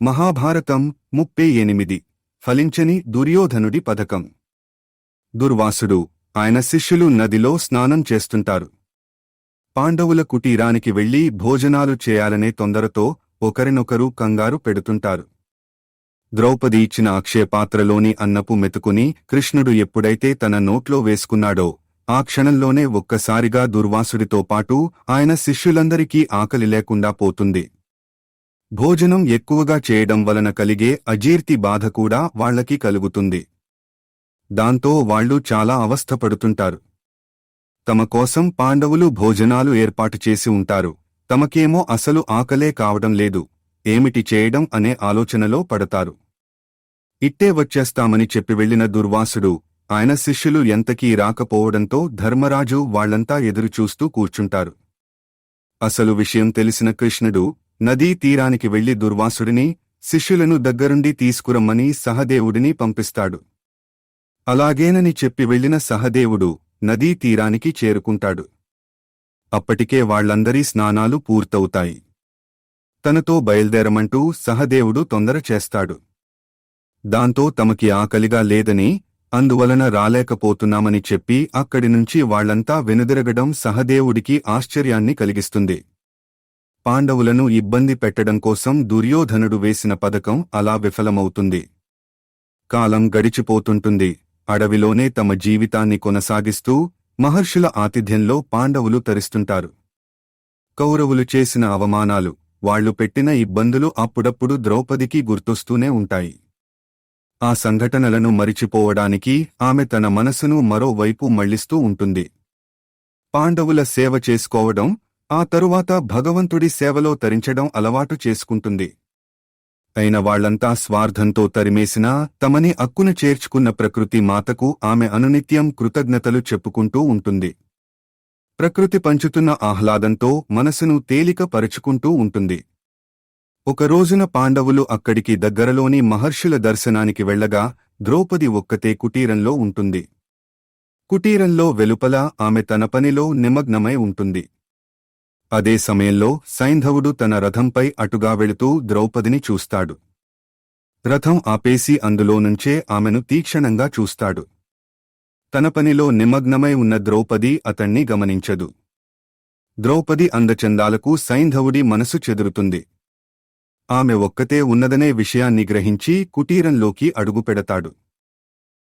మహాభారతం ముప్పై ఎనిమిది. ఫలించని దుర్యోధనుడి పథకం. దుర్వాసుడు ఆయన శిష్యులు నదిలో స్నానం చేస్తుంటారు. పాండవుల కుటీరానికి వెళ్ళి భోజనాలు చేయాలనే తొందరతో ఒకరినొకరు కంగారు పెడుతుంటారు. ద్రౌపది ఇచ్చిన అక్షయపాత్రలోని అన్నపు మెతుకుని కృష్ణుడు ఎప్పుడైతే తన నోట్లో వేసుకున్నాడో ఆ క్షణంలోనే ఒక్కసారిగా దుర్వాసుడితో పాటు ఆయన శిష్యులందరికీ ఆకలి లేకుండా పోతుంది. భోజనం ఎక్కువగా చేయడం వలన కలిగే అజీర్తి బాధ కూడా వాళ్ళకి కలుగుతుంది. దాంతో వాళ్ళు చాలా అవస్థపడుతుంటారు. తమ కోసం పాండవులు భోజనాలు ఏర్పాటు చేసి ఉంటారు. తమకేమో అసలు ఆకలే కావడం లేదు. ఏమిటి చేయడం అనే ఆలోచనలో పడతారు. ఇట్టే వచ్చేస్తామని చెప్పి వెళ్ళిన దుర్వాసుడు ఆయన శిష్యులు ఎంతకీ రాకపోవడంతో ధర్మరాజు వాళ్ళంతా ఎదురుచూస్తూ కూర్చుంటారు. అసలు విషయం తెలిసిన కృష్ణుడు నదీ తీరానికి వెళ్ళి దుర్వాసుడిని శిష్యులను దగ్గరుండి తీసుకురమ్మని సహదేవుడిని పంపిస్తాడు. అలాగేనని చెప్పి వెళ్ళిన సహదేవుడు నదీ తీరానికి చేరుకుంటాడు. అప్పటికే వాళ్ళందరి స్నానాలు పూర్తవుతాయి. తనతో బయల్దేరమంటూ సహదేవుడు తొందర చేస్తాడు. దాంతో తమకి ఆకలిగా లేదని అందువలన రాలేకపోతున్నామని చెప్పి అక్కడి నుంచి వాళ్ళంతా వెనుదిరగడం సహదేవుడికి ఆశ్చర్యాన్ని కలిగిస్తుంది. పాండవులను ఇబ్బంది పెట్టడం కోసం దుర్యోధనుడు వేసిన పథకం అలా విఫలమవుతుంది. కాలం గడిచిపోతుంటుంది. అడవిలోనే తమ జీవితాన్ని కొనసాగిస్తూ మహర్షుల ఆతిథ్యంలో పాండవులు తరిస్తుంటారు. కౌరవులు చేసిన అవమానాలు వాళ్ళు పెట్టిన ఇబ్బందులు అప్పుడప్పుడు ద్రౌపదికి గుర్తొస్తూనే ఉంటాయి. ఆ సంఘటనలను మరిచిపోవడానికి ఆమె తన మనసును మరోవైపు మళ్ళిస్తూ ఉంటుంది. పాండవుల సేవ చేసుకోవడం ఆ తరువాత భగవంతుడి సేవలో తరించడం అలవాటు చేసుకుంటుంది. అయిన వాళ్ళంతా స్వార్థంతో తరిమేసినా తమని అక్కున చేర్చుకున్న ప్రకృతి మాతకు ఆమె అనునిత్యం కృతజ్ఞతలు చెప్పుకుంటూ ఉంటుంది. ప్రకృతి పంచుతున్న ఆహ్లాదంతో మనసును తేలిక పరుచుకుంటూ ఉంటుంది. ఒక రోజున పాండవులు అక్కడికి దగ్గరలోని మహర్షుల దర్శనానికి వెళ్ళగా ద్రౌపది ఒక్కతే కుటీరంలో ఉంటుంది. కుటీరంలో వెలుపల ఆమె తన పనిలో నిమగ్నమై ఉంటుంది. అదే సమయంలో సైంధవుడు తన రథంపై అటుగా వెళుతూ ద్రౌపదిని చూస్తాడు. రథం ఆపేసి అందులో నుంచే ఆమెను తీక్షణంగా చూస్తాడు. తన పనిలో నిమగ్నమై ఉన్న ద్రౌపది అతణ్ణి గమనించదు. ద్రౌపది అందచందాలకు సైంధవుడి మనసు చెదురుతుంది. ఆమె ఒక్కతే ఉన్నదనే విషయాన్ని గ్రహించి కుటీరంలోకి అడుగుపెడతాడు.